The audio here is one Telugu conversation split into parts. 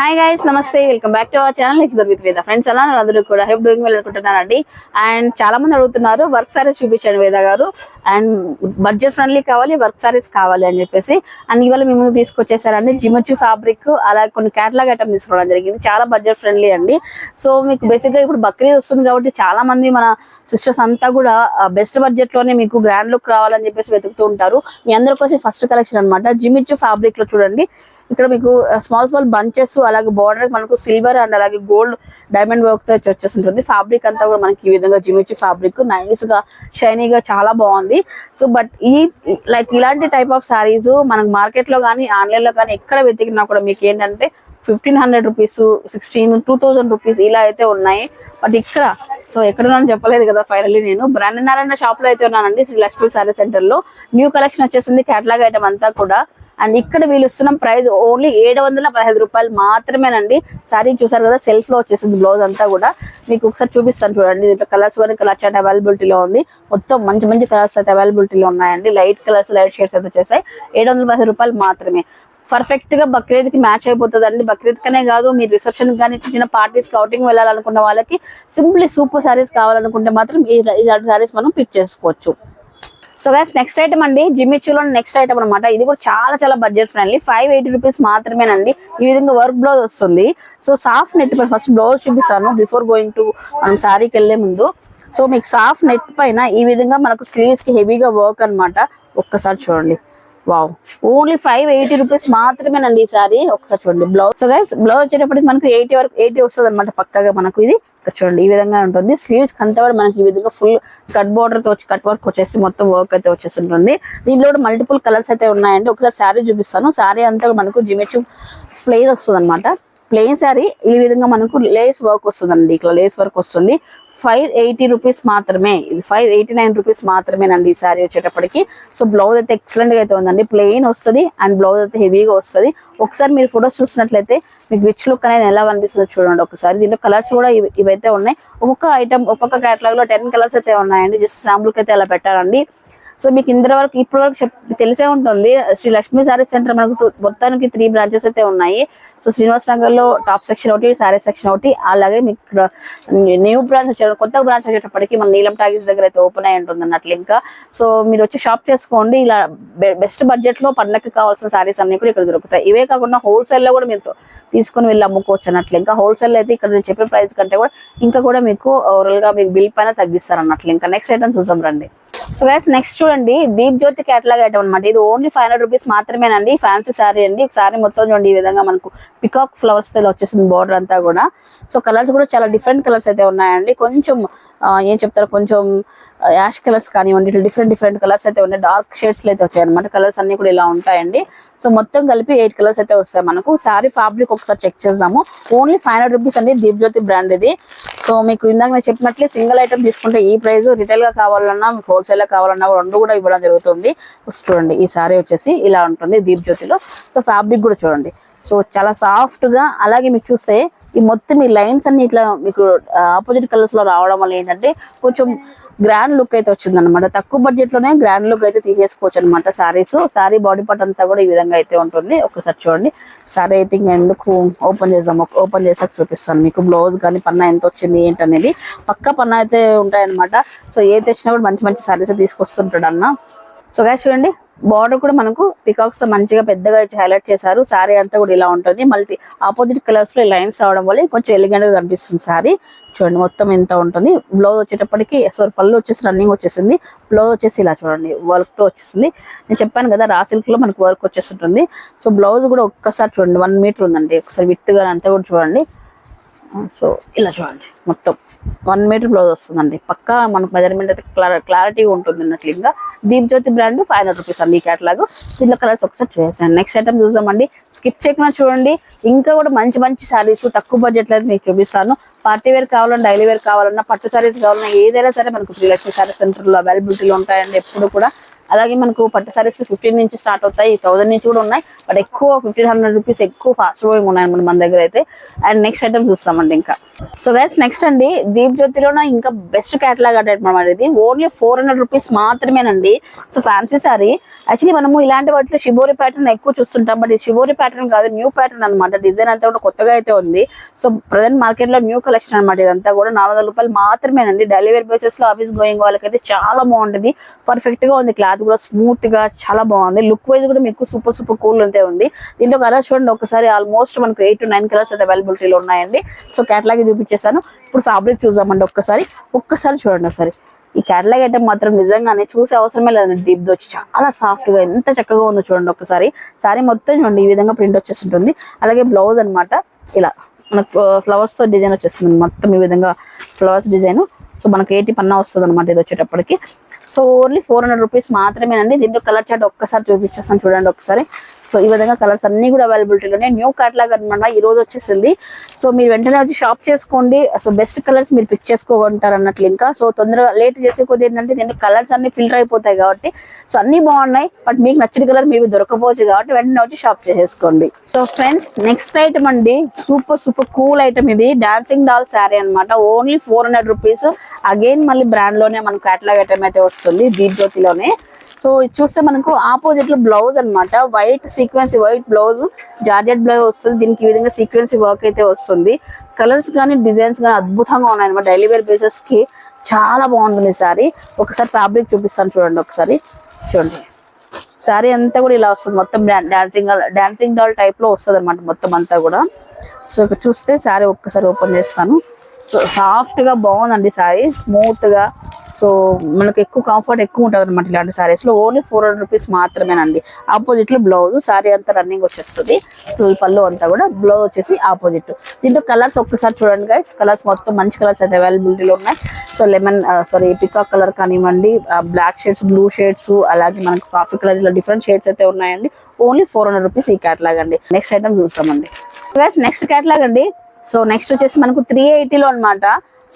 హాయ్ గైస్ నమస్తే. Welcome back to our channel is with Veda friends ఎలా అందరూ కూడా హెప్ డూయింగ్ వెల్ అనుకుంటున్నానండి. అండ్ చాలా మంది అడుగుతున్నారు వర్క్ సారీస్ చూపించండి Veda garu. And budget friendly కావాలి వర్క్ సారీస్ కావాలి అని చెప్పేసి. అండ్ ఇవాళ మీ ముందు తీసుకొచ్చేసారండి జిమచ్చు ఫ్యాబ్రిక్ అలా కొన్ని క్యాటలాగ్ ఐటమ్ తీసుకోవడం జరిగింది. చాలా బడ్జెట్ ఫ్రెండ్లీ అండి. సో మీకు బేసిక్గా ఇప్పుడు బక్రీద్ వస్తుంది కాబట్టి చాలా మంది మన సిస్టర్స్ అంతా కూడా బెస్ట్ బడ్జెట్లోనే మీకు గ్రాండ్ లుక్ రావాలని చెప్పేసి వెతుకుతూ ఉంటారు. మీ అందరి కోసం ఫస్ట్ కలెక్షన్ అనమాట జిమిచ్చు ఫ్యాబ్రిక్లో చూడండి. ఇక్కడ మీకు స్మాల్ స్మాల్ బంచెస్ అలాగే బార్డర్ మనకు సిల్వర్ అండ్ అలాగే గోల్డ్ డైమండ్ వర్క్తో వచ్చేసి ఉంటుంది. ఫ్యాబ్రిక్ అంతా కూడా మనకి ఈ విధంగా జిమిచ్చి ఫ్యాబ్రిక్ నైస్గా షైనీగా చాలా బాగుంది. సో బట్ ఈ లైక్ ఇలాంటి టైప్ ఆఫ్ సారీస్ మనకు మార్కెట్లో కానీ ఆన్లైన్లో కానీ ఎక్కడ వెతికినా కూడా మీకు ఏంటంటే fifteen hundred rupees sixteen to thousand rupees ఇలా అయితే ఉన్నాయి. బట్ ఇక్కడ సో ఎక్కడ చెప్పలేదు కదా ఫైనల్లీ నేను. బ్రాండ్ నారాయణ షాప్లో అయితే ఉన్నానండి శ్రీ లక్ష్మీ సారీ సెంటర్లో. న్యూ కలెక్షన్ వచ్చేసింది కేటలాగ్ ఐటమ్ అంతా కూడా. అండ్ ఇక్కడ వీళ్ళు ఇస్తున్న ప్రైస్ ఓన్లీ ఏడు వందల పదహైదు రూపాయలు మాత్రమేనండి. సారీ చూసారు కదా సెల్ఫ్లో వచ్చేసింది బ్లౌజ్ అంతా కూడా. మీకు ఒకసారి చూపిస్తాను చూడండి. దీంట్లో కలర్స్ కూడా కలర్ చాట్ అవైలబిలిటీలో ఉంది. మొత్తం మంచి మంచి కలర్స్ అయితే అవైలబిలిటీలో ఉన్నాయండి. లైట్ కలర్స్ లైట్ షేడ్స్ అయితే వచ్చేసాయి. ఏడు వందల పదహైదు రూపాయలు మాత్రమే. పర్ఫెక్ట్గా బక్రీద్కి మ్యాచ్ అయిపోతుంది అండి బక్రీద్ కనే కాదు మీరు రిసెప్షన్ కానీ చిన్న పార్టీస్ అవుటింగ్ వెళ్ళాలనుకున్న వాళ్ళకి సింప్లీ సూపర్ సారీస్ కావాలనుకుంటే మాత్రం ఈ ఇలాంటి సారీస్ మనం పిక్ చేసుకోవచ్చు. సో గైస్ నెక్స్ట్ ఐటమ్ అండి జిమ్మిచ్యూలో నెక్స్ట్ ఐటమ్ అనమాట ఇది కూడా చాలా చాలా budget friendly five eighty rupees మాత్రమేనండి. ఈ విధంగా వర్క్ బ్లౌజ్ వస్తుంది. సో సాఫ్ట్ నెట్ పైన ఫస్ట్ బ్లౌజ్ చూపిస్తాను బిఫోర్ గోయింగ్ టు మనం శారీకి వెళ్ళే ముందు. సో మీకు సాఫ్ట్ నెట్ పైన ఈ విధంగా మనకు స్లీవ్స్కి హెవీగా వర్క్ అన్నమాట. ఒక్కసారి చూడండి. Wow only five eighty rupees మాత్రమేనండి ఈ సారీ ఒకసారి చూడండి. బ్లౌజ్ సో గైస్ బ్లౌజ్ వచ్చేటప్పటికి మనకు ఎయిటీ వరకు ఎయిటీ వస్తుంది అనమాట పక్కగా మనకు ఇది. చూడండి ఈ విధంగా ఉంటుంది. స్లీవ్స్ అంతా కూడా మనకి ఈ విధంగా ఫుల్ కట్ బోర్డర్తో కట్ వర్క్ వచ్చేసి మొత్తం వర్క్ అయితే వచ్చేసి ఉంటుంది దీంట్లో కూడా మల్టిపుల్ కలర్స్ అయితే ఉన్నాయండి. ఒకసారి శారీ చూపిస్తాను. శారీ అంతా కూడా మనకు జిమెచు ప్లెయిన్ వస్తుంది అనమాట ప్లెయిన్ శారీ ఈ విధంగా మనకు లేస్ వర్క్ వస్తుందండి. ఇట్లా లేస్ వర్క్ వస్తుంది. ఫైవ్ ఎయిటీ రూపీస్ మాత్రమే. ఇది ఫైవ్ ఎయిటీ నైన్ రూపీస్ మాత్రమేనండి ఈ శారీ వచ్చేటప్పటికి. సో బ్లౌజ్ అయితే ఎక్సలెంట్గా అయితే ఉందండి. ప్లెయిన్ వస్తుంది అండ్ బ్లౌజ్ అయితే హెవీగా వస్తుంది. ఒకసారి మీరు ఫొటోస్ చూసినట్లయితే మీకు రిచ్ లుక్ అనేది ఎలా కనిపిస్తుందో చూడండి ఒకసారి. దీంట్లో కలర్స్ కూడా ఇవి- ఇవైతే ఉన్నాయి. ఒక్కొక్క ఐటమ్ ఒక్కొక్క క్యాటలాగ్లో టెన్ కలర్స్ అయితే ఉన్నాయండి. జస్ట్ శాంపుల్కి అయితే అలా పెట్టారండి సో మీకు ఇంద్ర వరకు ఇప్పటి వరకు తెలిసే ఉంటుంది. శ్రీ లక్ష్మీ శారీ సెంటర్ మనకు మొత్తానికి త్రీ బ్రాంచెస్ అయితే ఉన్నాయి. సో శ్రీనివాస్ నగర్లో టాప్ సెక్షన్ ఒకటి శారీ సెక్షన్ ఒకటి అలాగే మీకు ఇక్కడ న్యూ బ్రాంచ్ వచ్చే కొత్త బ్రాంచ్ వచ్చేటప్పటికి మన నీలం టాగీస్ దగ్గర అయితే ఓపెన్ అయి ఉంటుంది అన్నట్లు ఇంకా. సో మీరు వచ్చి షాప్ చేసుకోండి. ఇలా బెస్ట్ బడ్జెట్లో పండగకి కావాల్సిన సారీస్ అన్ని కూడా ఇక్కడ దొరుకుతాయి. ఇవే కాకుండా హోల్సేల్లో కూడా మీరు తీసుకొని వెళ్ళి అమ్ముకోవచ్చు అన్నట్లు ఇంకా. హోల్సేల్ అయితే ఇక్కడ నేను చెప్పిన ప్రైస్ కంటే కూడా ఇంకా కూడా మీకు ఓవరాల్గా మీకు బిల్ పైన తగ్గిస్తారు అన్నట్లు ఇంకా. నెక్స్ట్ ఐటమ్ చూసాం రండి. సో గైస్ నెక్స్ట్ చూడండి దీప్ జ్యోతి కేటలాగ్ ఐటమ్ అనమాట ఇది ఓన్లీ ఫైవ్ హండ్రెడ్ రూపీస్ మాత్రమేనండి. ఫ్యాన్సీ శారీ అండి. సారీ మొత్తం చూడండి ఈ విధంగా మనకు పికాక్ ఫ్లవర్స్తో ఇలా వచ్చేసింది బార్డర్ అంతా కూడా. సో కలర్స్ కూడా చాలా డిఫరెంట్ కలర్స్ అయితే ఉన్నాయండి. కొంచెం ఏం చెప్తారు? కొంచెం యాష్ కలర్స్ కానివ్వండి ఇట్లా డిఫరెంట్ డిఫరెంట్ కలర్స్ అయితే ఉన్నాయి. డార్క్ షేడ్స్ అయితే వచ్చాయి అనమాట కలర్స్ అన్ని కూడా ఇలా ఉంటాయండి. సో మొత్తం కలిపి ఎయిట్ కలర్స్ అయితే వస్తాయి మనకు. సారీ ఫ్యాబ్రిక్ ఒకసారి చెక్ చేద్దాము. ఓన్లీ ఫైవ్ హండ్రెడ్ రూపీస్ అండి దీప్ జ్యోతి బ్రాండ్ ఇది. సో మీకు ఇందాక నేను చెప్పినట్లే సింగిల్ ఐటమ్ తీసుకుంటే ఈ ప్రైస్ రిటైల్గా కావాలన్నా మీకు హోల్సేల్ గా కావాలన్నా రెండు కూడా ఇవ్వడం జరుగుతుంది. చూడండి ఈ సారీ వచ్చేసి ఇలా ఉంటుంది దీప్ జ్యోతిలో. సో ఫ్యాబ్రిక్ కూడా చూడండి. సో చాలా సాఫ్ట్గా అలాగే మీకు చూస్తే ఈ మొత్తం ఈ లైన్స్ అన్ని ఇట్లా మీకు ఆపోజిట్ కలర్స్లో రావడం వల్ల ఏంటంటే కొంచెం గ్రాండ్ లుక్ అయితే వచ్చింది అనమాట తక్కువ బడ్జెట్లోనే గ్రాండ్ లుక్ అయితే తీసేసుకోవచ్చు అనమాట సారీస్ సారీ బాడీ పార్ట్ అంతా కూడా ఈ విధంగా అయితే ఉంటుంది. ఒకసారి చూడండి. సారీ అయితే ఇంకా ఎందుకు ఓపెన్ చేసాము ఓపెన్ చేసాక చూపిస్తాను మీకు. బ్లౌజ్ కానీ పన్నా ఎంత వచ్చింది ఏంటనేది పక్క పన్నా అయితే ఉంటాయన్నమాట. సో ఏ తెచ్చినా కూడా మంచి మంచి సారీస్ తీసుకొస్తుంటాడు అన్న. సో గాయ చూడండి. బార్డర్ కూడా మనకు పికాక్స్తో మంచిగా పెద్దగా ఇచ్చి హైలైట్ చేశారు. సారీ అంతా కూడా ఇలా ఉంటుంది. మల్టీ ఆపోజిట్ కలర్స్లో లైన్స్ రావడం వల్ల కొంచెం ఎలిగెంట్గా కనిపిస్తుంది సారీ. చూడండి మొత్తం ఎంత ఉంటుంది. బ్లౌజ్ వచ్చేటప్పటికి సారీ పళ్ళు వచ్చేసి రన్నింగ్ వచ్చేసింది. బ్లౌజ్ వచ్చేసి ఇలా చూడండి వర్క్తో వచ్చేసింది. నేను చెప్పాను కదా రా సిల్క్లో మనకు వర్క్ వచ్చేసి ఉంటుంది సో బ్లౌజ్ కూడా ఒక్కసారి చూడండి వన్ మీటర్ ఉందండి. ఒకసారి విత్గా అంతా కూడా చూడండి. సో ఇలా చూడండి. మొత్తం వన్ మీటర్ బ్లౌజ్ వస్తుందండి. పక్కా మనకు మెజర్మెంట్ అయితే క్లారిటీ ఉంటుంది అన్నట్లు ఇంకా. Deep Jyoti brand five hundred rupees అండి ఈ క్యాటలాగ్ దీంట్లో కలర్స్ ఒకసారి చూసేయండి నెక్స్ట్ ఐటమ్ చూసామండి స్కిప్ చేయకుండా చూడండి. ఇంకా కూడా మంచి మంచి శారీస్ తక్కువ బడ్జెట్ అయితే మీకు చూపిస్తాను. పార్టీ వేర్ కావాలన్నా డైలీ వేర్ కావాలన్నా పట్టు శారీస్ కావాలన్నా ఏదైనా సరే మనకు శ్రీలక్ష్మి శారీ సెంటర్లో అవైలబిలిటీలో ఉంటాయండి. ఎప్పుడు కూడా అలాగే మనకు పట్టు సారీస్ ఫిఫ్టీన్ నుంచి స్టార్ట్ అవుతాయి థౌసండ్ నుంచి కూడా ఉన్నాయి. బట్ ఎక్కువ ఫిఫ్టీన్ హండ్రెడ్ రూపీస్ ఎక్కువ ఫాస్ట్ మూవింగ్ ఉన్నాయి అనమాట మన దగ్గర అయితే. అండ్ నెక్స్ట్ ఐటమ్ చూస్తామండి ఇంకా. సో గైస్ నెక్స్ట్ అండి దీప్ జ్యోతిలోన ఇంకా బెస్ట్ క్యాటలాగ్ అనమాట ఇది. ఓన్లీ ఫోర్ హండ్రెడ్ రూపీస్ మాత్రమేనండి. సో ఫ్యాన్సీ సారీ యాక్చువల్లీ మనము ఇలాంటి వాటిలో షిబోరి ప్యాటర్న్ ఎక్కువ చూస్తుంటాం. బట్ ఈ షిబోరి ప్యాటర్న్ కాదు న్యూ ప్యాటర్న్ అనమాట డిజైన్ అంతా కూడా కొత్తగా అయితే ఉంది. సో ప్రజెంట్ మార్కెట్లో న్యూ కలెక్షన్ అనమాట ఇదంతా కూడా. నాలుగు వందల రూపాయలు మాత్రమేనండి. డెలివరీ వేర్ బేసెస్లో ఆఫీస్ గోయింగ్ వాళ్ళకైతే చాలా బాగుంటుంది. పర్ఫెక్ట్గా ఉంది. క్లాత్ కూడా స్మూత్గా చాలా బాగుంది. లుక్ వైజ్ కూడా మీకు సూపర్ సూపర్ కూల్ అయితే ఉంది. దీంట్లో కలర్స్ చూడండి ఒకసారి ఆల్మోస్ట్ మనకు ఎయిట్ టు నైన్ కలర్స్ అయితే అవైలబిలిటీలో ఉన్నాయండి. సో క్యాటలాగ్ చూపించేసాను ఇప్పుడు ఫ్యాబ్రిక్ చూసామండి ఒక్కసారి. ఒక్కసారి చూడండి ఒకసారి. ఈ క్యాటలాగ్ ఐటమ్ మాత్రం నిజంగానే చూసే అవసరమే లేదండి. డీప్ వచ్చి చాలా సాఫ్ట్గా ఎంత చక్కగా ఉందో చూడండి ఒకసారి సారీ మొత్తం చూడండి ఈ విధంగా ప్రింట్ వచ్చేస్తుంటుంది. అలాగే బ్లౌజ్ అన్నమాట. ఇలా మనకు ఫ్లవర్స్తో డిజైన్ వచ్చేస్తుంది మొత్తం ఈ విధంగా ఫ్లవర్స్ డిజైన్ సో మనకి ఏటి పన్నా వస్తుంది అనమాట ఇది వచ్చేటప్పటికి. So only four hundred rupees మాత్రమేనండి. దీంట్లో కలర్ చార్ట్ ఒక్కసారి చూపించేస్తాను. చూడండి ఒకసారి సో ఈ విధంగా కలర్స్ అన్ని కూడా అవైలబిలిటీలోనే న్యూ క్యాటలాగ్ అనమాట ఈ రోజు వచ్చేసింది. సో మీరు వెంటనే వచ్చి షాప్ చేసుకోండి. సో బెస్ట్ కలర్స్ మీరు పిక్ చేసుకోగలుగుతారు అన్నట్లు ఇంకా. సో తొందరగా లేట్ చేసే కొద్ది ఏంటంటే దీంట్లో కలర్స్ అన్ని ఫిల్టర్ అయిపోతాయి కాబట్టి. సో అన్ని బాగున్నాయి. బట్ మీకు నచ్చిన కలర్ మీకు దొరకపోవచ్చు కాబట్టి వెంటనే వచ్చి షాప్ చేసేసుకోండి. సో ఫ్రెండ్స్ నెక్స్ట్ ఐటమ్ అండి. సూపర్ సూపర్ కూల్ ఐటమ్ ఇది. డాన్సింగ్ డాల్ శారీ అన్నమాట. Only four hundred rupees again మళ్ళీ బ్రాండ్లోనే మనకు క్యాటలాగ్ ఐటమ్ అయితే వస్తుంది. దీప్ జ్యోతిలోనే సో ఇది చూస్తే మనకు ఆపోజిట్లో బ్లౌజ్ అనమాట white sequence white blouse georgette blouse వస్తుంది. దీనికి ఈ విధంగా సీక్వెన్స్ వర్క్ అయితే వస్తుంది. కలర్స్ కానీ డిజైన్స్ కానీ అద్భుతంగా ఉన్నాయి అనమాట డైలీ వేర్ బేసెస్కి చాలా బాగుంటుంది సారీ ఒకసారి ఫ్యాబ్రిక్ చూపిస్తాను చూడండి ఒకసారి. చూడండి. శారీ అంతా కూడా ఇలా వస్తుంది. మొత్తం డాన్సింగ్ డాన్సింగ్ డాల్ టైప్లో వస్తుంది అనమాట మొత్తం అంతా కూడా. సో ఇక్కడ చూస్తే శారీ ఒక్కసారి ఓపెన్ చేస్తాను. సో సాఫ్ట్గా బాగుందండి శారీ స్మూత్గా సో మనకి ఎక్కువ కంఫర్ట్ ఎక్కువ ఉంటుంది అనమాట ఇలాంటి సారీస్లో. ఓన్లీ ఫోర్ హండ్రెడ్ రూపీస్ మాత్రమేనండి. ఆపోజిట్లో బ్లౌజ్ సారీ అంతా రన్నింగ్ వచ్చేస్తుంది. ఈ పళ్ళు అంతా కూడా బ్లౌజ్ వచ్చేసి ఆపోజిట్ దీంట్లో కలర్స్ ఒక్కసారి చూడండి గైస్ కలర్స్ మొత్తం మంచి కలర్స్ అయితే అవైలబిలిటీలో ఉన్నాయి. So lemon sari peacock colour కానివ్వండి బ్లాక్ షేడ్స్ బ్లూ షేడ్స్ అలాగే మనకు కాఫీ కలర్ ఇలా డిఫరెంట్ షేడ్స్ అయితే ఉన్నాయండి. ఓన్లీ ఫోర్ హండ్రెడ్ రూపీస్ ఈ క్యాటలాగ్ అండి. నెక్స్ట్ ఐటమ్ చూస్తామండి. గైస్ నెక్స్ట్ క్యాటలాగ్ అండి. సో నెక్స్ట్ వచ్చేసి మనకు త్రీ ఎయిటీలో అనమాట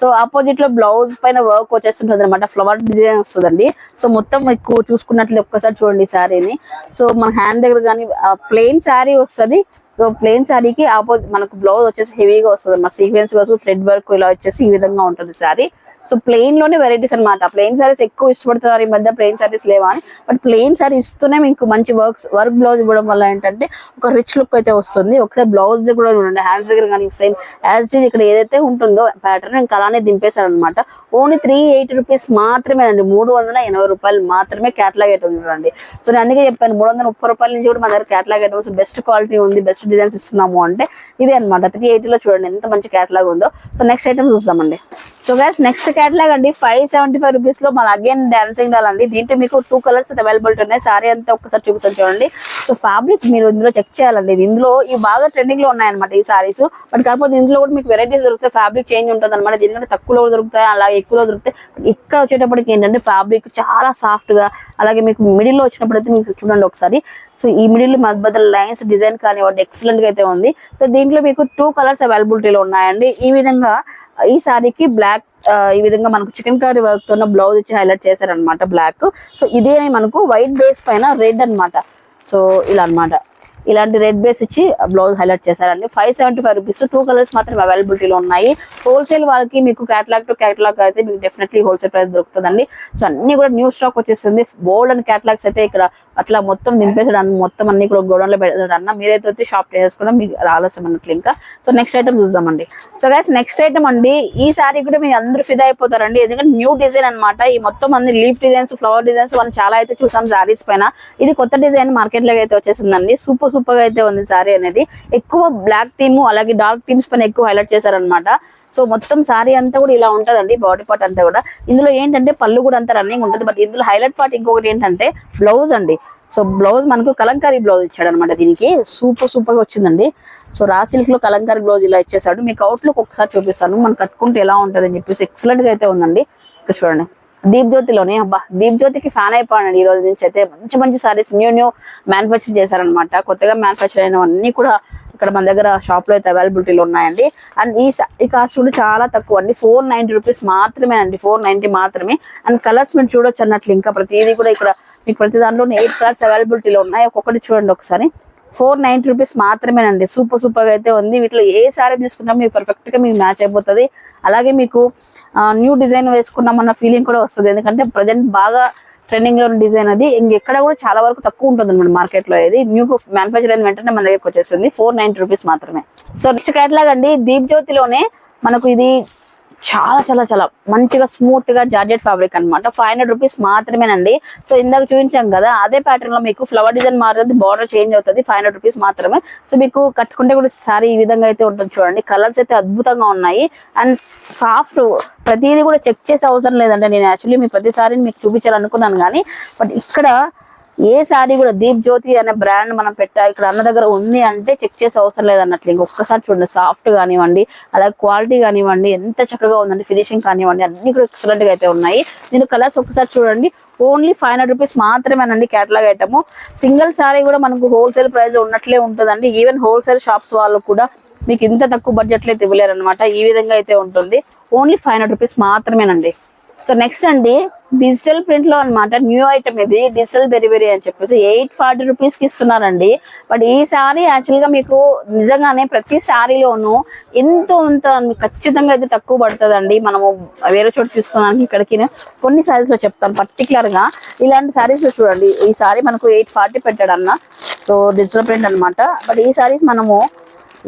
సో ఆపోజిట్లో బ్లౌజ్ పైన వర్క్ వచ్చేస్తుంటుంది అనమాట ఫ్లవర్ డిజైన్ వస్తుందండి. సో మొత్తం ఎక్కువ చూసుకున్నట్లు ఒక్కసారి చూడండి శారీని. సో మన హ్యాండ్ దగ్గర కానీ ప్లెయిన్ శారీ వస్తుంది. సో ప్లెయిన్ శారీకి ఆపోజిట్ మనకు బ్లౌజ్ వచ్చేసి హెవీగా వస్తుంది మన సీక్వెన్స్ వర్క్ థ్రెడ్ వర్క్ ఇలా వచ్చేసి ఈ విధంగా ఉంటుంది శారీ సో ప్లెయిన్లోనే వెరైటీస్ అనమాట ప్లెయిన్ శారీస్ ఎక్కువ ఇష్టపడుతున్నారు ఈ మధ్య ప్లెయిన్ శారీస్ లేవా అని. బట్ ప్లెయిన్ శారీ ఇస్తూనే మీకు మంచి వర్క్స్ వర్క్ బ్లౌజ్ ఇవ్వడం వల్ల ఏంటంటే ఒక రిచ్ లుక్ అయితే వస్తుంది. ఒకసారి బ్లౌజ్ కూడా ఉండండి. హ్యాండ్స్ దగ్గర కానీ సేమ్ యాజ్ ఇట్ ఇక్కడ ఏదైతే ఉంటుందో ప్యాటర్న్ ఇంకా అలానే దింపేశారు అనమాట ఓన్లీ త్రీ ఎయిటీ రూపీస్ మాత్రమే అండి. మూడు వందల ఎనభై రూపాయలు మాత్రమే క్యాటలాగ్ ఐటమ్ చూడండి. సో నేను అందుకే చెప్పాను మూడు వందల ముప్పై రూపాయల నుంచి కూడా మన దగ్గర క్యాటలాగ్ ఐటమ్స్ బెస్ట్ క్వాలిటీ ఉంది బెస్ట్ డిజైన్స్ ఇస్తున్నాము అంటే ఇదే అనమాట త్రీ ఎయిటీలో చూడండి ఎంత మంచి క్యాటలాగ్ ఉందో. సో నెక్స్ట్ ఐటమ్ చూస్తామండి. సో గైస్ నెక్స్ట్ క్యాటలాగ్ అండి. ఫైవ్ సెవెంటీ ఫైవ్ రూపీస్లో మన అగైన్ డాన్సింగ్ డాల్ అండి. దీంట్లో మీకు టూ కలర్స్ అవైలబిలిటీ ఉన్నాయి. సారీ అంతా ఒకసారి చూపిస్తాను చూడండి. సో ఫ్యాబ్రిక్ మీరు ఇందులో చెక్ చేయాలండి. ఇది ఇందులో ఈ బాగా ట్రెండింగ్లో ఉన్నాయన్నమాట ఈ సారీస్ బట్ కాకపోతే ఇందులో కూడా మీకు వెరైటీస్ దొరుకుతాయి. ఫ్యాబ్రిక్ చేంజ్ ఉంటుంది అనమాట దీనికంటే తక్కువలో దొరుకుతాయి. అలాగే ఎక్కువలో దొరుకుతాయి. బట్ ఇక్కడ వచ్చేటప్పటికి ఏంటంటే ఫ్యాబ్రిక్ చాలా సాఫ్ట్గా అలాగే మీకు మిడిల్లో వచ్చినప్పుడు అయితే మీకు చూడండి ఒకసారి. సో ఈ మిడిల్ మధ్య లైన్స్ డిజైన్ కానివ్వండి ఎక్సలెంట్గా అయితే ఉంది. సో దీంట్లో మీకు టూ కలర్స్ అవైలబిలిటీలో ఉన్నాయండి. ఈ విధంగా ఈ సారీకి బ్లాక్ ఈ విధంగా మనకు చికెన్ కర్రీ వర్క్తో బ్లౌజ్ ఇచ్చి హైలైట్ చేశారనమాట బ్లాక్ సో ఇదే మనకు వైట్ బేస్ పైన రెడ్ అన్నమాట. సో ఇలా అన్నమాట. ఇలాంటి రెడ్ బేస్ ఇచ్చి బ్లౌజ్ హైలైట్ చేశారండి. Five seventy five rupees two colours మాత్రం అవైలబిలిటీలో ఉన్నాయి. హోల్సేల్ వాళ్ళకి మీకు క్యాటలాగ్ టు క్యాటలాగ్ అయితే మీకు డెఫినెట్లీ హోల్సేల్ ప్రైస్ దొరుకుతుందండి. సో అన్ని కూడా న్యూ స్టాక్ వచ్చేస్తుంది బోల్డ్ అండ్ క్యాటలాగ్స్ అయితే ఇక్కడ అట్లా మొత్తం దింపేసాడు మొత్తం అన్ని కూడా గోడౌన్లో పెడతాడు అన్న మీరైతే వచ్చి షాప్ చేసుకోవడం మీకు ఆలస్యం అన్నట్లు ఇంకా. సో నెక్స్ట్ ఐటమ్ చూద్దామండి. సో గైస్ నెక్స్ట్ ఐటమ్ అండి. ఈ సారీ కూడా మీ అందరూ ఫిదా అయిపోతారండి. ఎందుకంటే న్యూ డిజైన్ అన్నమాట. ఈ మొత్తం అన్ని లీఫ్ డిజైన్స్ ఫ్లవర్ డిజైన్స్ మనం చాలా అయితే చూసాం సారీస్ పైన. ఇది కొత్త డిజైన్ మార్కెట్లో అయితే వచ్చేసిందండి. సూపర్ సూపర్గా అయితే ఉంది సారీ అనేది. ఎక్కువ బ్లాక్ థీమ్ అలాగే డార్క్ థీమ్స్ పైన ఎక్కువ హైలైట్ చేశారనమాట సో మొత్తం సారీ అంతా కూడా ఇలా ఉంటదండి బాడీ పార్ట్ అంతా కూడా. ఇందులో ఏంటంటే పళ్ళు కూడా అంతా రన్నింగ్ ఉంటుంది. బట్ ఇందులో హైలైట్ పార్ట్ ఇంకొకటి ఏంటంటే బ్లౌజ్ అండి. సో బ్లౌజ్ మనకు కలంకారీ బ్లౌజ్ ఇచ్చాడు అనమాట దీనికి. సూపర్ సూపర్గా వచ్చిందండి. సో రా సిల్క్లో కలంకారీ బ్లౌజ్ ఇలా ఇచ్చేసాడు. మీకు అవుట్లుక్ ఒకసారి చూపిస్తాను. మనం కట్టుకుంటే ఎలా ఉంటుంది అని చెప్పేసి. ఎక్సలెంట్గా అయితే ఉందండి. ఇక్కడ చూడండి. దీప్ జ్యోతిలోనే అబ్బా దీప్ జ్యోతికి ఫ్యాన్ అయిపోయానండి ఈ రోజు నుంచి అయితే. మంచి మంచి సారీస్ న్యూ న్యూ మ్యానుఫ్యాక్చర్ చేశారనమాట కొత్తగా మ్యానుఫ్యాక్చర్ అయినవన్నీ కూడా ఇక్కడ మన దగ్గర షాప్లో అయితే అవైలబిలిటీలో ఉన్నాయండి. అండ్ ఈ ఈ కాస్ట్ కూడా చాలా తక్కువ అండి. ఫోర్ నైన్టీ రూపీస్ మాత్రమే అండి. ఫోర్ నైన్టీ మాత్రమే. అండ్ కలర్స్ మీరు చూడొచ్చు అన్నట్లు ఇంకా ప్రతిదీ కూడా ఇక్కడ మీకు ప్రతి దాంట్లో ఎయిట్ కలర్స్ అవైలబిలిటీలో ఉన్నాయి. ఒక్కొక్కటి చూడండి ఒకసారి. ఫోర్ నైన్టీ రూపీస్ మాత్రమేనండి. సూపర్ సూపర్గా అయితే ఉంది. వీటిలో ఏ శారీ తీసుకున్నా మీకు పర్ఫెక్ట్గా మీకు మ్యాచ్ అయిపోతుంది. అలాగే మీకు న్యూ డిజైన్ వేసుకున్నామన్న ఫీలింగ్ కూడా వస్తుంది. ఎందుకంటే ప్రజెంట్ బాగా ట్రెండింగ్లో ఉన్న డిజైన్ అది. ఇంకెక్కడ కూడా చాలా వరకు తక్కువ ఉంటుంది అనమాట మార్కెట్లో ఇది న్యూ మ్యానుఫాక్చర్ అయిన వెంటనే మన దగ్గరకు వచ్చేస్తుంది. ఫోర్ నైన్టీ రూపీస్ మాత్రమే. సో నెక్స్ట్ క్యాటలాగ్ అండి. దీప్ జ్యోతిలోనే మనకు ఇది చాలా చాలా చాలా మంచిగా స్మూత్గా జార్జెట్ ఫ్యాబ్రిక్ అన్నమాట. ఫైవ్ హండ్రెడ్ రూపీస్ మాత్రమేనండి. సో ఇందాక చూపించాం కదా అదే ప్యాటర్న్లో మీకు ఫ్లవర్ డిజైన్ మారుతుంది బార్డర్ చేంజ్ అవుతుంది ఫైవ్ హండ్రెడ్ రూపీస్ మాత్రమే. సో మీకు కట్టుకుంటే కూడా సారీ ఈ విధంగా అయితే ఉంటుంది చూడండి. కలర్స్ అయితే అద్భుతంగా ఉన్నాయి. అండ్ సాఫ్ట్ ప్రతిదీ కూడా చెక్ చేసే అవసరం లేదంటే నేను యాక్చువల్లీ మీ ప్రతిసారి మీకు చూపించాలనుకున్నాను కానీ బట్ ఇక్కడ ఏ శారీ కూడా దీప్ జ్యోతి అనే బ్రాండ్ మనం పెట్టా ఇక్కడ అన్న దగ్గర ఉంది అంటే చెక్ చేసే అవసరం లేదన్నట్లు. ఇంకొకసారి చూడండి సాఫ్ట్ కానివ్వండి అలాగే క్వాలిటీ కానివ్వండి ఎంత చక్కగా ఉందండి ఫినిషింగ్ కానివ్వండి అన్ని కూడా ఎక్సలెంట్గా అయితే ఉన్నాయి. నేను కలర్స్ ఒకసారి చూడండి ఓన్లీ ఫైవ్ హండ్రెడ్ రూపీస్ మాత్రమేనండి క్యాటలాగ్ ఐటమ్. సింగిల్ శారీ కూడా మనకు హోల్సేల్ ప్రైస్ ఉన్నట్లే ఉంటుందండి. ఈవెన్ హోల్సేల్ షాప్స్ వాళ్ళు కూడా మీకు ఇంత తక్కువ బడ్జెట్లో అయితే ఇవ్వలేరు అనమాట ఈ విధంగా అయితే ఉంటుంది. ఓన్లీ ఫైవ్ హండ్రెడ్ రూపీస్ మాత్రమేనండి. సో నెక్స్ట్ అండి డిజిటల్ ప్రింట్లో అన్నమాట న్యూ ఐటమ్ ఇది డిజిటల్ బెరిబెరీ అని చెప్పేసి ఎయిట్ ఫార్టీ రూపీస్కి ఇస్తున్నారండి. బట్ ఈ శారీ యాక్చువల్గా మీకు నిజంగానే ప్రతి శారీలోనూ ఎంతో అంత ఖచ్చితంగా అయితే తక్కువ పడుతుందండి. మనము వేరే చోట తీసుకోవడానికి ఇక్కడికి కొన్ని శారీస్లో చెప్తాను పర్టికులర్గా. ఇలాంటి శారీస్లో చూడండి ఈ శారీ మనకు ఎయిట్ ఫార్టీ పెట్టాడు అన్న సో డిజిటల్ ప్రింట్ అనమాట బట్ ఈ శారీస్ మనము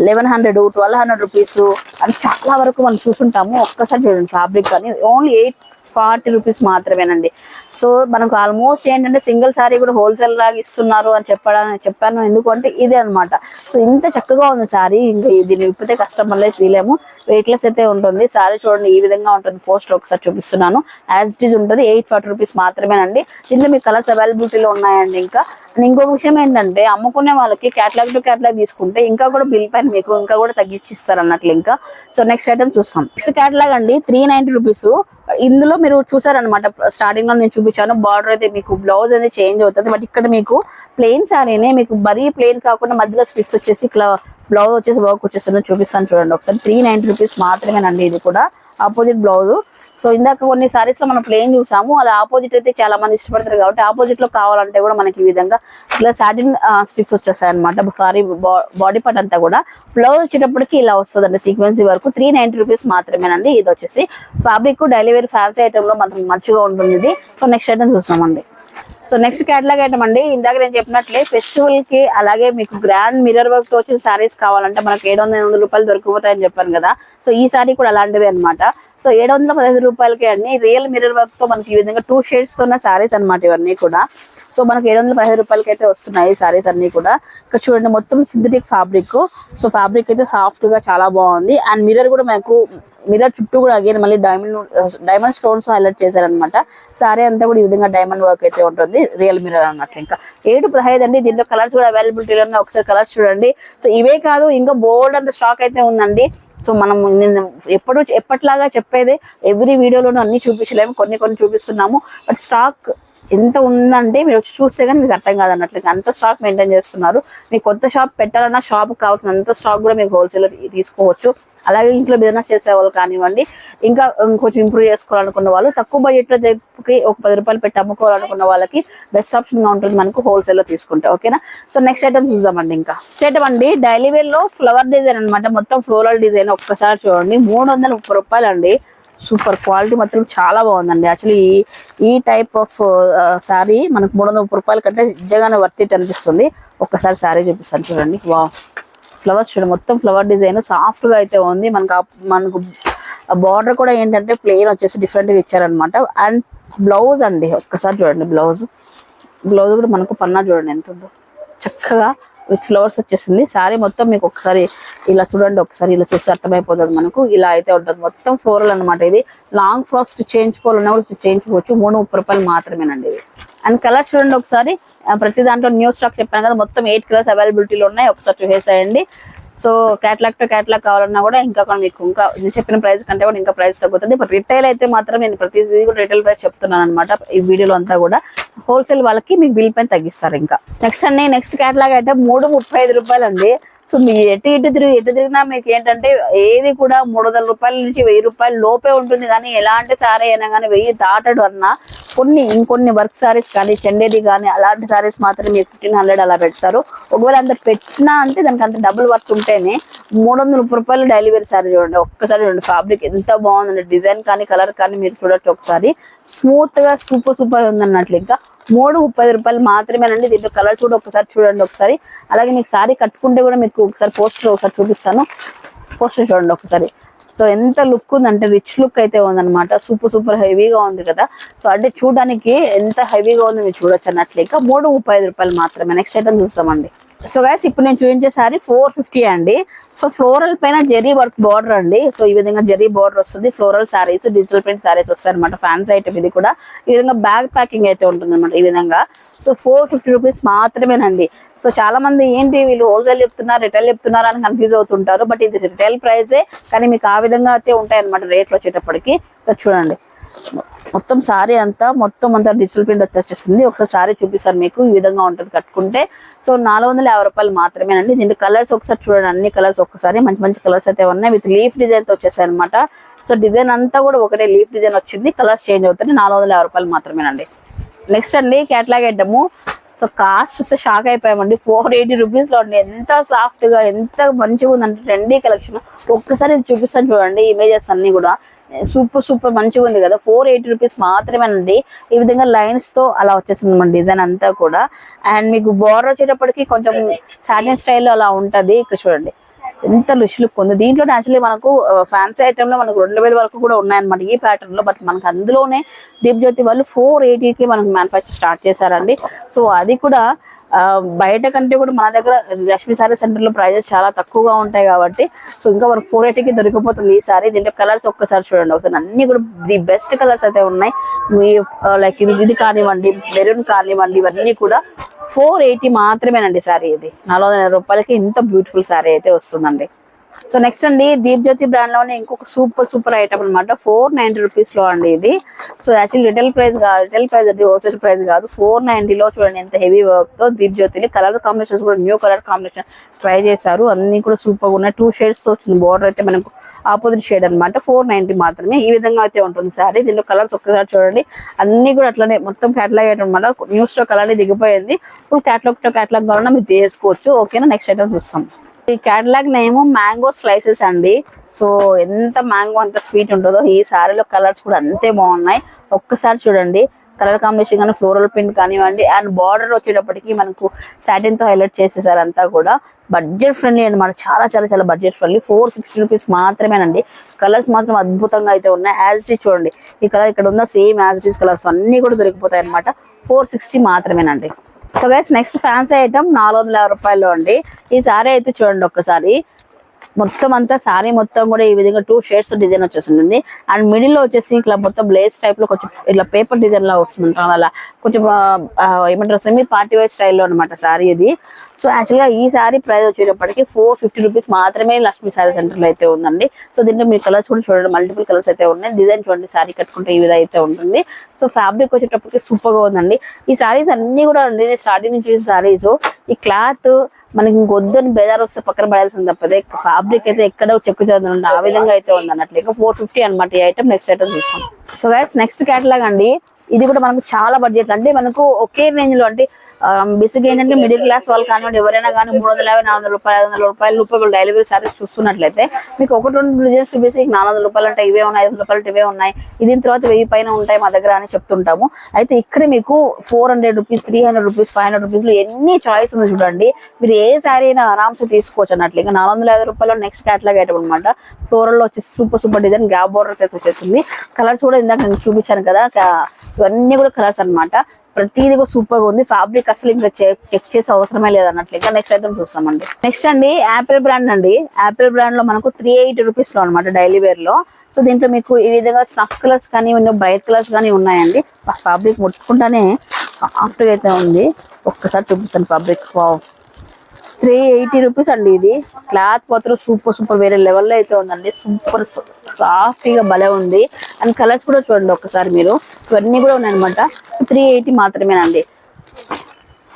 eleven hundred twelve hundred rupees అని చాలా వరకు మనం చూసుంటాము. ఒక్కసారి చూడండి ఫ్యాబ్రిక్ కానీ ఓన్లీ ఎయిట్ ఫార్టీ రూపీస్ మాత్రమేనండి. సో మనకు ఆల్మోస్ట్ ఏంటంటే సింగిల్ సారీ కూడా హోల్సేల్ లాగా ఇస్తున్నారు అని చెప్పడానికి చెప్పాను. ఎందుకంటే ఇదే అన్నమాట. సో ఇంత చక్కగా ఉంది సారీ. ఇంకా దీన్ని విప్పితే కస్టమర్లే తీయలేము. వెయిట్లెస్ అయితే ఉంటుంది. సారీ చూడండి ఈ విధంగా ఉంటుంది. పోస్టర్ ఒకసారి చూపిస్తున్నాను. యాజ్ ఇట్ ఈజ్ ఉంటుంది. ఎయిట్ ఫార్టీ రూపీస్ మాత్రమేనండి. దీంట్లో మీకు కలర్స్ అవైలబిలిటీలో ఉన్నాయండి ఇంకా. ఇంకొక విషయం ఏంటంటే అమ్ముకునే వాళ్ళకి క్యాటలాగ్ టు క్యాటలాగ్ తీసుకుంటే ఇంకా కూడా బిల్ పైన మీకు ఇంకా కూడా తగ్గించి ఇస్తారు అన్నట్లు ఇంకా. సో నెక్స్ట్ ఐటమ్ చూస్తాం. నెక్స్ట్ క్యాటలాగ్ అండి. Three ninety rupees. ఇందులో మీరు చూసారనమాట స్టార్టింగ్లో నేను చూపించాను బార్డర్ అయితే మీకు బ్లౌజ్ అనేది చేంజ్ అవుతుంది. బట్ ఇక్కడ మీకు ప్లెయిన్ శారీనే మీకు మరీ ప్లెయిన్ కాకుండా మధ్యలో స్ట్రిప్స్ వచ్చేసి ఇట్లా బ్లౌజ్ వచ్చేసి వర్క్ వచ్చేసి చూపిస్తాను చూడండి ఒకసారి. త్రీ నైన్టీ రూపీస్ మాత్రమేనండి ఇది కూడా. ఆపోజిట్ బ్లౌజ్ సో ఇందాక కొన్ని సారీస్లో మనం ప్లేన్ చూసాము. అలా ఆపోజిట్ అయితే చాలా మంది ఇష్టపడతారు కాబట్టి ఆపోజిట్లో కావాలంటే కూడా మనకి ఈ విధంగా ఇట్లా సాటిన్ స్టిప్స్ వచ్చేస్తాయి అనమాట సారీ బాడీ పార్ట్ అంతా కూడా. బ్లౌజ్ వచ్చేటప్పటికి ఇలా వస్తుందండి సీక్వెన్సీ వరకు. త్రీ నైన్టీ రూపీస్ మాత్రమేనండి. ఇది వచ్చేసి ఫ్యాబ్రిక్ డైలీ వేర్ ఫ్యాన్సీ ఐటమ్లో మనకు మంచిగా ఉంటుంది ఇది. సో నెక్స్ట్ ఐటమ్ చూస్తామండి. సో నెక్స్ట్ క్యాటలాగ్ ఐటమ్ అండి ఇందాక నేను చెప్పినట్లే ఫెస్టివల్కి అలాగే మీకు గ్రాండ్ మిర్రర్ వర్క్తో వచ్చిన సారీస్ కావాలంటే మనకు ఏడు వందల ఎనిమిది రూపాయలు దొరికిపోతాయని చెప్పాను కదా. సో ఈ సారీ కూడా అలాంటిదే అన్నమాట. సో ఏడు వందల పదహైదు రూపాయలకి అండి రియల్ మిర్రర్ వర్క్తో మనకి ఈ విధంగా టూ షేడ్స్తో ఉన్న సారీస్ అన్నమాట ఇవన్నీ కూడా. సో మనకి ఏడు వందల పదహైదు రూపాయలకి అయితే వస్తున్నాయి సారీస్ అన్ని కూడా. ఇక్కడ చూడండి మొత్తం సింథటిక్ ఫ్యాబ్రిక్ సో ఫ్యాబ్రిక్ అయితే సాఫ్ట్గా చాలా బాగుంది. అండ్ మిర్రర్ కూడా మనకు మిర్రర్ చుట్టూ కూడా అగైన్ మళ్ళీ డైమండ్ డైమండ్ స్టోన్స్ హైలైట్ చేశారనమాట సారీ అంతా కూడా ఈ విధంగా డైమండ్ వర్క్ అయితే ఉంటుంది. రియల్ మిర్రర్ అన్నట్లు ఇంకా. ఏడు పదహైదు అండి దీంట్లో కలర్స్ కూడా అవైలబిలిటీలో ఉన్నాయి. ఒకసారి కలర్స్ చూడండి. సో ఇవే కాదు ఇంకా బోల్డ్ అంత స్టాక్ అయితే ఉందండి. సో మనం నేను ఎప్పుడు ఎప్పట్లాగా చెప్పేది ఎవ్రీ వీడియోలోనూ అన్ని చూపించలేము. కొన్ని కొన్ని చూపిస్తున్నాము. బట్ స్టాక్ ఎంత ఉందంటే మీరు వచ్చి చూస్తే కానీ మీకు అర్థం కాదు అన్నట్లు అంత స్టాక్ మెయింటైన్ చేస్తున్నారు. మీకు కొత్త షాప్ పెట్టాలన్నా షాప్ కావాల్సిన అంత స్టాక్ కూడా మీకు హోల్సేల్ తీసుకోవచ్చు. అలాగే ఇంట్లో బిజినెస్ చేసే వాళ్ళు కానివ్వండి ఇంకా కొంచెం ఇంప్రూవ్ చేసుకోవాలనుకున్న వాళ్ళు తక్కువ బడ్జెట్లో దగ్గరికి ఒక పది రూపాయలు పెట్టి అమ్ముకోవాలనుకున్న వాళ్ళకి బెస్ట్ ఆప్షన్గా ఉంటుంది మనకు హోల్సేల్లో తీసుకుంటే. ఓకేనా సో నెక్స్ట్ ఐటమ్ చూద్దామండి ఇంకా. ఐటమ్ అండి డైలీ వేర్లో ఫ్లవర్ డిజైన్ అనమాట మొత్తం ఫ్లోరల్ డిజైన్ ఒక్కసారి చూడండి. మూడు వందల ముప్పై రూపాయలు అండి సూపర్ క్వాలిటీ మాత్రం చాలా బాగుందండి. యాక్చువల్లీ ఈ ఈ టైప్ ఆఫ్ శారీ మనకు మూడు వందల రూపాయల కంటే నిజంగానే వర్తిట్ అనిపిస్తుంది. ఒక్కసారి శారీ చూపిస్తాను చూడండి. వా ఫ్లవర్స్ చూడండి మొత్తం ఫ్లవర్ డిజైన్ సాఫ్ట్గా అయితే ఉంది. మనకు ఆ- మనకు బార్డర్ కూడా ఏంటంటే ప్లెయిన్ వచ్చేసి డిఫరెంట్గా ఇచ్చారనమాట అండ్ బ్లౌజ్ అండి ఒక్కసారి చూడండి బ్లౌజ్ బ్లౌజ్ కూడా మనకు పన్నా చూడండి ఎంత ఉందో. చక్కగా విత్ ఫ్లవర్స్ వచ్చేసింది. సారీ మొత్తం మీకు ఒకసారి ఇలా చూడండి ఒకసారి ఇలా చూసి అర్థమైపోతుంది మనకు. ఇలా అయితే ఉంటుంది. మొత్తం ఫ్లోరల్ అనమాట ఇది. లాంగ్ ఫ్రాక్ స్టిచ్ చేయించుకోవాలన్నా కూడా స్టిచ్ చేయించుకోవచ్చు. మూడు ముప్పై రూపాయలు మాత్రమేనండి ఇది. అండ్ కలర్స్ చూడండి ఒకసారి. ప్రతి దాంట్లో న్యూ స్టాక్ చెప్పాను కదా మొత్తం ఎయిట్ కలర్స్ అవైలబిలిటీలో ఉన్నాయి. ఒకసారి చూసేసేయండి. సో క్యాటలాగ్ టు క్యాట్లాగ్ కావాలన్నా కూడా ఇంకా మీకు ఇంకా నేను చెప్పిన ప్రైస్ కంటే కూడా ఇంకా ప్రైస్ తగ్గుతుంది. బట్ రిటైల్ అయితే మాత్రం నేను ప్రతిదీ కూడా రిటైల్ ప్రైస్ చెప్తున్నాను అనమాట ఈ వీడియోలో అంతా కూడా. హోల్సేల్ వాళ్ళకి మీకు బిల్ పైన తగ్గిస్తారు ఇంకా. నెక్స్ట్ అండి నెక్స్ట్ క్యాట్లాగ్ అయితే మూడు ముప్పై ఐదు రూపాయలు అండి సో మీ ఎటు ఇటు తిరిగి ఎటు తిరిగినా మీకు ఏంటంటే ఏది కూడా మూడు వందల రూపాయల నుంచి వెయ్యి రూపాయలు లోపే ఉంటుంది. కానీ ఎలాంటి సారీ అయినా కానీ వెయ్యి దాటడు అన్న కొన్ని ఇంకొన్ని వర్క్ సారీస్ కానీ చెండేది కానీ అలాంటి సారీస్ మాత్రం మీకు ఫిఫ్టీన్ హండ్రెడ్ అలా పెడతారు. ఒకవేళ అంత పెట్టినా అంటే దానికి అంత డబుల్ వర్క్ ఉంటేనే మూడు వందల ముప్పై రూపాయలు డైలీ సారీ చూడండి. ఒక్కసారి చూడండి ఫ్యాబ్రిక్ ఎంత బాగుందండి. డిజైన్ కానీ కలర్ కానీ మీరు చూడొచ్చు ఒకసారి. స్మూత్గా సూపర్ సూపర్ ఉందన్నట్లు ఇంకా. మూడు ముప్పై రూపాయలు మాత్రమేనండి. దీంట్లో కలర్స్ కూడా ఒకసారి చూడండి ఒకసారి. అలాగే మీకు సారీ కట్టుకుంటే కూడా మీకు ఒకసారి పోస్టర్ ఒకసారి చూపిస్తాను. పోస్టర్ చూడండి ఒకసారి. సో ఎంత లుక్ ఉందంటే రిచ్ లుక్ అయితే ఉందన్నమాట. సూపర్ సూపర్ హెవీగా ఉంది కదా. సో అంటే చూడడానికి ఎంత హెవీగా ఉంది మీరు చూడొచ్చు అన్నట్లు ఇంకా మూడు ముప్పై ఐదు రూపాయలు మాత్రమే. నెక్స్ట్ ఐటమ్ చూస్తామండి. సో గైస్ ఇప్పుడు నేను చూపించే శారీ ఫోర్ ఫిఫ్టీ అండి. సో ఫ్లోరల్ పైన జెరీ వర్క్ బార్డర్ అండి. సో ఈ విధంగా జెరీ బార్డర్ వస్తుంది. Floral saris digital print saris వస్తాయి అనమాట ఫ్యాన్స్ ఐటమ్ ఇది కూడా. ఈ విధంగా బ్యాగ్ ప్యాకింగ్ అయితే ఉంటుంది అనమాట ఈ విధంగా. సో ఫోర్ ఫిఫ్టీ రూపీస్ మాత్రమేనండి. సో చాలా మంది ఏంటి వీళ్ళు హోల్సేల్ చెప్తున్నారు రిటైల్ చెప్తున్నారు అని కన్ఫ్యూజ్ అవుతుంటారు. బట్ ఇది రిటైల్ ప్రైజే కానీ మీకు ఆ విధంగా అయితే ఉంటాయి అనమాట రేట్లు వచ్చేటప్పటికి. చూడండి. మొత్తం సారీ అంతా మొత్తం అంతా డిజిటల్ ప్రింట్ వచ్చేస్తుంది ఒకసారి సారీ మీకు ఈ విధంగా ఉంటుంది కట్టుకుంటే. సో నాలుగు వందల యాభై రూపాయలు మాత్రమేనండి. దీని కలర్స్ ఒకసారి చూడండి. అన్ని కలర్స్ ఒకసారి మంచి మంచి కలర్స్ అయితే ఉన్నాయి. విత్ లీఫ్ డిజైన్తో వచ్చేసాయి అనమాట సో డిజైన్ అంతా కూడా ఒకటే లీఫ్ డిజైన్ వచ్చింది. కలర్స్ చేంజ్ అవుతుంది నాలుగు వందల యాభై రూపాయలు మాత్రమేనండి. నెక్స్ట్ అండి క్యాట్లాగ్ అడ్డము సో కాస్ట్ చూస్తే షాక్ అయిపోయామండి. ఫోర్ ఎయిటీ రూపీస్లో అండి ఎంత సాఫ్ట్గా ఎంత మంచిగా ఉందంటే ట్రెండీ కలెక్షన్ ఒక్కసారి చూపిస్తాను చూడండి ఇమేజెస్ అన్ని కూడా. సూపర్ సూపర్ మంచిగా ఉంది కదా. ఫోర్ ఎయిటీ రూపీస్ మాత్రమేనండి ఈ విధంగా లైన్స్తో అలా వచ్చేసింది మన డిజైన్ అంతా కూడా. అండ్ మీకు బోర్డర్ వచ్చేటప్పటికి కొంచెం సాటిన్ స్టైల్లో అలా ఉంటది. ఇక్కడ చూడండి. ఎంత లుష్ లుక్ ఉంది. దీంట్లో యాక్చువల్లీ మనకు ఫ్యాన్సీ ఐటమ్లో మనకు రెండు వేల వరకు కూడా ఉన్నాయన్నమాట ఈ ప్యాటర్న్లో. బట్ మనకు అందులోనే దీప్ జ్యోతి వాళ్ళు ఫోర్ ఎయిటీకి మనకు మ్యానుఫాక్చర్ స్టార్ట్ చేశారండి. సో అది కూడా బయట కంటే కూడా మన దగ్గర లక్ష్మీ సారీ సెంటర్లో ప్రైజెస్ చాలా తక్కువగా ఉంటాయి కాబట్టి సో ఇంకా మనకు ఫోర్కి దొరికిపోతుంది ఈ సారీ. దీంట్లో కలర్స్ ఒక్కసారి చూడండి. ఒకసారి అన్ని కూడా ది బెస్ట్ కలర్స్ అయితే ఉన్నాయి. మీ లైక్ ఇది ఇది కానివ్వండి మెరూన్ కానివ్వండి ఇవన్నీ కూడా ఫోర్ ఎయిటీ మాత్రమేనండి సారీ ఇది. నాలుగు వందల రూపాయలకి ఇంత బ్యూటిఫుల్ సారీ అయితే వస్తుందండి. సో నెక్స్ట్ అండి దీప్ జ్యోతి బ్రాండ్లోనే ఇంకొక సూపర్ సూపర్ ఐటమ్ అనమాట ఫోర్ నైన్టీ రూపీస్లో అండి ఇది. సో యాక్చువల్లీ రిటైల్ ప్రైస్ కాదు రిటైల్ ప్రైస్ అంటే హోల్సేల్ ప్రైస్ కాదు. ఫోర్లో చూడండి ఎంత హెవీ వర్క్తో దీప్ జ్యోతిని కలర్ కాంబినేషన్స్ కూడా న్యూ కలర్ కాంబినేషన్ ట్రై చేశారు. అన్ని కూడా సూపర్గా ఉన్నాయి. టూ షేడ్స్తో వచ్చింది బోర్డర్ అయితే మనకు ఆపోజిట్ షేడ్ అన్నమాట. ఫోర్ నైన్టీ మాత్రమే. ఈ విధంగా అయితే ఉంటుంది సారీ దీంట్లో కలర్స్ ఒక్కసారి చూడండి. అన్ని కూడా అట్లనే మొత్తం క్యాటలాగ్ ఐటమ్ అనమాట న్యూ స్టాక్ అలానే దిగిపోయింది. ఫుల్ క్యాటలాగ్తో క్యాటలాగ్ కావాలన్నా మీరు తీసుకోవచ్చు ఓకేనా నెక్స్ట్ ఐటమ్ చూస్తాం. ఈ క్యాటలాగ్ నేమ్ మ్యాంగో స్లైసెస్ అండి. సో ఎంత మ్యాంగో అంత స్వీట్ ఉంటుందో ఈ సారీలో కలర్స్ కూడా అంతే బాగున్నాయి. ఒక్కసారి చూడండి. కలర్ కాంబినేషన్ కానీ ఫ్లోరల్ ప్రింట్ కానివ్వండి అండ్ బార్డర్ వచ్చేటప్పటికి మనకు సాటిన్తో హైలైట్ చేసేసారు అంతా కూడా బడ్జెట్ ఫ్రెండ్లీ అనమాట చాలా చాలా చాలా budget friendly four sixty rupees మాత్రమేనండి. కలర్స్ మాత్రం అద్భుతంగా అయితే ఉన్నాయి. యాజ్ ఇట్ చూడండి. ఈ కలర్ ఇక్కడ ఉన్న సేమ్ యాజ్ ఇట్ కలర్స్ అన్ని కూడా దొరికిపోతాయి అనమాట ఫోర్ సిక్స్టీ మాత్రమేనండి. So guys next fancy item నాలుగు వందల యాభై రూపాయలు అండి. ఈ సారీ అయితే చూడండి ఒక్కసారి. మొత్తం అంతా సారీ మొత్తం కూడా ఈ విధంగా టూ షేడ్స్ డిజైన్ వచ్చేసింది అండ్ మిడిల్లో వచ్చేసి ఇట్లా మొత్తం బ్లేస్ టైప్లో కొంచెం ఇట్లా పేపర్ డిజైన్ లా వస్తుంది అలా. కొంచెం ఏమంటారు సెమీ పార్టీ వేర్ స్టైల్లో అనమాట సారీ ఇది. సో యాక్చువల్గా ఈ సారీ ప్రైస్ వచ్చేటప్పటికి ఫోర్ ఫిఫ్టీ రూపీస్ మాత్రమే లక్ష్మీ సారీ సెంటర్లో అయితే ఉందండి. సో దీంట్లో మీరు కలర్స్ కూడా చూడండి. మల్టిపుల్ కలర్స్ అయితే ఉన్నాయి. డిజైన్ చూడండి. సారీ కట్టుకుంటే ఈ విధంగా అయితే ఉంటుంది. సో ఫ్యాబ్రిక్ వచ్చేటప్పటికి సూపర్గా ఉందండి. ఈ సారీస్ అన్ని కూడా నేను స్టార్టింగ్ నుంచి చూసిన సారీస్ ఈ క్లాత్ మనకి ఇంకొద్దని బేదారు వస్తే పక్కన పడాల్సింది తప్పదే. ఫ్యాబ్రిక్ అయితే ఎక్కడ చెక్కు చదువుతుంది ఆ విధంగా అయితే ఉంది అన్నట్లు ఇక ఫోర్ ఫిఫ్టీ అనమాట ఈ ఐటమ్ నెక్స్ట్ ఐటమ్ చూస్తాం. సో గైస్ నెక్స్ట్ క్యాటలాగ్ అండి. ఇది కూడా మనకు చాలా బడ్జెట్ అంటే మనకు ఒకే రేంజ్లో అంటే బేసిక్ ఏంటంటే మిడిల్ క్లాస్ వాళ్ళు కానివ్వండి ఎవరైనా కానీ మూడు వందల యాభై నాలుగు వందల రూపాయలు ఐదు వందల రూపాయలు రూపాయలు డెలివరీ సారీస్ చూస్తున్నట్లయితే మీకు ఒకటి రెండు డిజైన్స్ చూపిస్తే నాలుగు వందల రూపాయలు అంటే ఇవే ఉన్నాయి ఐదు రూపాయలు ఇవే ఉన్నాయి. ఇది తర్వాత వెయ్యి పైన ఉంటాయి మా దగ్గర అని చెప్తుంటాము. అయితే ఇక్కడ మీకు four hundred rupees three hundred rupees five hundred రూపీస్లో ఎన్ని చాయిస్ ఉంది చూడండి. మీరు ఏ శారీ అయినా ఆరామ్స్ తీసుకోవచ్చు అన్నట్లు. ఇంకా నాలుగు వందల యాభై రూపాయలు నెక్స్ట్ క్యాటలాగ్ ఐటమ్ అనమాట ఫ్లోరల్ వచ్చేసి super super design gap border అయితే వచ్చేసింది. కలర్స్ కూడా ఇందాక నేను చూపించాను కదా ఇవన్నీ కూడా కలర్స్ అన్నమాట. ప్రతిదీ కూడా సూపర్గా ఉంది. ఫ్యాబ్రిక్ అసలు ఇంకా చెక్ చేసే అవసరమే లేదు అన్నట్లు. ఇంకా నెక్స్ట్ ఐటమ్ చూస్తామండి. నెక్స్ట్ అండి యాపిల్ బ్రాండ్ అండి. యాపిల్ బ్రాండ్లో మనకు త్రీ ఎయిటీ రూపీస్లో అనమాట డైలీ వేర్లో. సో దీంట్లో మీకు ఈ విధంగా స్నఫ్ కలర్స్ కానీ బ్రైట్ కలర్స్ కానీ ఉన్నాయండి. ఫ్యాబ్రిక్ ముట్టుకుంటానే సాఫ్ట్గా అయితే ఉంది. ఒక్కసారి చూపిస్తాను fabric wow three eighty rupees అండి ఇది. క్లాత్ మాత్రం సూపర్ సూపర్. వేరే లెవెల్లో అయితే ఉందండి. సూపర్ సాఫీగా భలే ఉంది. అండ్ కలర్స్ కూడా చూడండి ఒకసారి మీరు. ఇవన్నీ కూడా ఉన్నాయన్నమాట. త్రీ ఎయిటీ మాత్రమేనండి.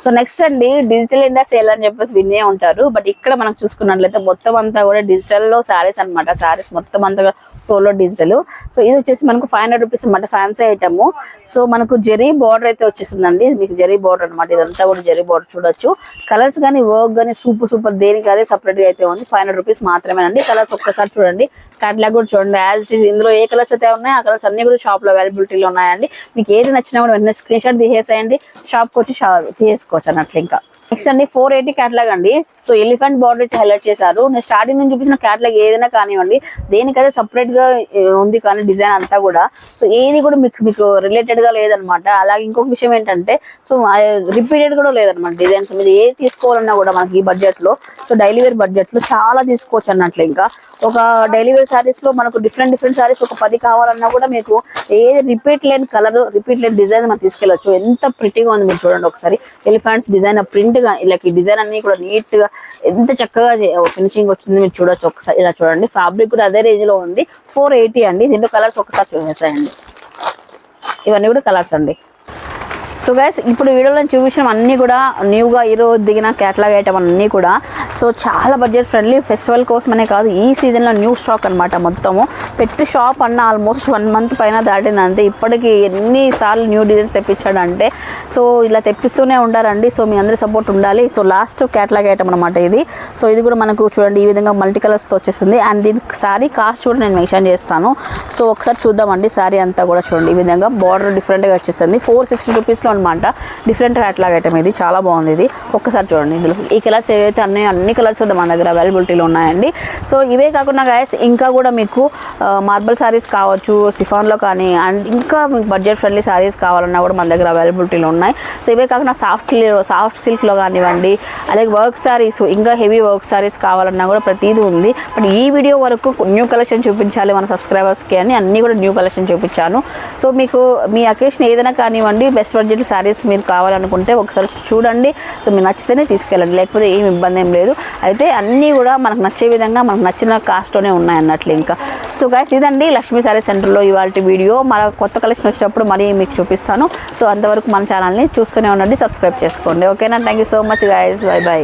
సో నెక్స్ట్ అండి డిజిటల్ ఇండియా సేల్ అని చెప్పేసి వినే ఉంటారు. బట్ ఇక్కడ మనం చూసుకున్నట్లయితే మొత్తం అంతా కూడా డిజిటల్లో శారీస్ అనమాట శారీస్ మొత్తం అంతా టోలో డిజిటల్. సో ఇది వచ్చేసి మనకు ఫైవ్ హండ్రెడ్ రూపీస్ అనమాట ఫ్యాన్సీ ఐటమ్. సో మనకు జెరీ బార్డర్ అయితే వచ్చేసిందండి. మీకు జెరీ బార్డర్ అనమాట ఇదంతా కూడా జెరీ బార్డర్ చూడొచ్చు. కలర్స్ కానీ వర్క్ కానీ సూపర్ సూపర్ దేనికి అదే సపరేట్గా అయితే ఉంది. ఫైవ్ హండ్రెడ్ రూపీస్ మాత్రమేనండి. కలర్స్ ఒక్కసారి చూడండి. క్యాట్లాగ్ కూడా చూడండి. యాజ్ ఇట్ ఈస్ ఇందులో ఏ కలర్స్ అయితే ఉన్నాయో ఆ కలర్స్ అన్ని కూడా షాప్లో అవైలబిలిటీలో ఉన్నాయండి. మీకు ఏది నచ్చినా కూడా వెంటనే స్క్రీన్ షాట్ తీసేసేయండి. షాప్కి వచ్చి షా- తీసేసుకోవచ్చు అన్నట్లు ఇంకా. నెక్స్ట్ అండి ఫోర్ ఎయిటీ క్యాటలాగ్ అండి. సో ఎలిఫెంట్ బార్డర్ ఇచ్చి హైలైట్ చేశారు. నేను స్టార్టింగ్ నుంచి చూపించిన క్యాటలాగ్ ఏదైనా కానివ్వండి దేనికైతే సపరేట్గా ఉంది కానీ డిజైన్ అంతా కూడా సో ఏది కూడా మీకు మీకు రిలేటెడ్గా లేదనమాట. అలాగే ఇంకొక విషయం ఏంటంటే సో రిపీటెడ్ కూడా లేదనమాట డిజైన్స్ మీరు ఏది తీసుకోవాలన్నా కూడా మనకి ఈ బడ్జెట్లో సో డైలీ వేర్ బడ్జెట్లో చాలా తీసుకోవచ్చు అన్నట్లు ఇంకా. ఒక డైలీ వేర్ సారీస్లో మనకు డిఫరెంట్ డిఫరెంట్ సారీస్ ఒక పది కావాలన్నా కూడా మీకు ఏది రిపీట్ లేని కలర్ రిపీట్ లేని డిజైన్ మనం తీసుకెళ్ళచ్చు. ఎంత ప్రిటీగా ఉంది మీరు చూడండి ఒకసారి. ఎలిఫెంట్స్ డిజైన్ ప్రింట్ గా ఇలా ఈ డిజైన్ అన్ని కూడా నీట్గా ఎంత చక్కగా ఫినిషింగ్ వచ్చింది మీరు చూడొచ్చు ఒకసారి ఇలా చూడండి. ఫ్యాబ్రిక్ కూడా అదే రేంజ్లో ఉంది. ఫోర్ ఎయిటీ అండి. దీంట్లో కలర్స్ ఒకసారి చూసేసాయండి ఇవన్నీ కూడా కలర్స్ అండి. సో గైస్ ఇప్పుడు వీడియోలో చూపించిన అన్నీ కూడా న్యూగా ఈరోజు దిగిన క్యాటలాగ్ ఐటమ్ అన్నీ కూడా సో చాలా బడ్జెట్ ఫ్రెండ్లీ ఫెస్టివల్ కోసమనే కాదు ఈ సీజన్లో న్యూ స్టాక్ అన్నమాట మొత్తము. పెట్టి షాప్ అన్న ఆల్మోస్ట్ వన్ మంత్ పైన దాటింది అంతే. ఎన్నిసార్లు న్యూ డిజైన్స్ తెప్పించాడంటే సో ఇలా తెప్పిస్తూనే ఉంటారండి సో మీ అందరి సపోర్ట్ ఉండాలి. సో లాస్ట్ క్యాటలాగ్ ఐటమ్ అనమాట ఇది. సో ఇది కూడా మనకు చూడండి ఈ విధంగా మల్టీ కలర్స్తో వచ్చేస్తుంది అండ్ దీని సారీ కాస్ట్ కూడా నేను మెన్షన్ చేస్తాను. సో ఒకసారి చూద్దామండి సారీ అంతా కూడా చూడండి. ఈ విధంగా బార్డర్ డిఫరెంట్గా వచ్చేస్తుంది ఫోర్ సిక్స్టీ రూపీస్లో అనమాట డిఫరెంట్ క్యాటలాగ్ ఐటమ్ ఇది. చాలా బాగుంది ఇది. ఒక్కసారి చూడండి ఇందులో. ఈ కలర్స్ ఏవైతే అన్ని అన్ని కలర్స్ కూడా మన దగ్గర అవైలబిలిటీలో ఉన్నాయండి. సో ఇవే కాకుండా గాయస్ ఇంకా కూడా మీకు మార్బల్ శారీస్ కావచ్చు సిఫాన్లో కానీ అండ్ ఇంకా మీకు బడ్జెట్ ఫ్రెండ్లీ శారీస్ కావాలన్నా కూడా మన దగ్గర అవైలబిలిటీలో ఉన్నాయి. సో ఇవే కాకుండా సాఫ్ట్ సాఫ్ట్ సిల్క్లో కానివ్వండి అలాగే వర్క్ శారీస్ ఇంకా హెవీ వర్క్ శారీస్ కావాలన్నా కూడా ప్రతిదీ ఉంది. బట్ ఈ వీడియో వరకు న్యూ కలెక్షన్ చూపించాలి మన సబ్స్క్రైబర్స్కి అని అన్నీ కూడా న్యూ కలెక్షన్ చూపించాను. సో మీకు మీ అకేషన్ ఏదైనా కానివ్వండి బెస్ట్ బడ్జెట్ శారీస్ మీరు కావాలనుకుంటే ఒకసారి చూడండి. సో మీకు నచ్చితేనే తీసుకెళ్ళండి. లేకపోతే ఏం ఇబ్బంది ఏం లేదు. అయితే అన్నీ కూడా మనకు నచ్చే విధంగా మనకు నచ్చిన కాస్ట్లోనే ఉన్నాయి అన్నట్లు ఇంకా. సో సో గాయస్ ఇదండి లక్ష్మీ సారీ సెంటర్లో ఇవాళ వీడియో. మన కొత్త కలెక్షన్ వచ్చినప్పుడు మరీ మీకు చూపిస్తాను. సో అంతవరకు మన ఛానల్ని చూస్తూనే ఉండండి సబ్స్క్రైబ్ చేసుకోండి. ఓకేనా thank you so much guys bye bye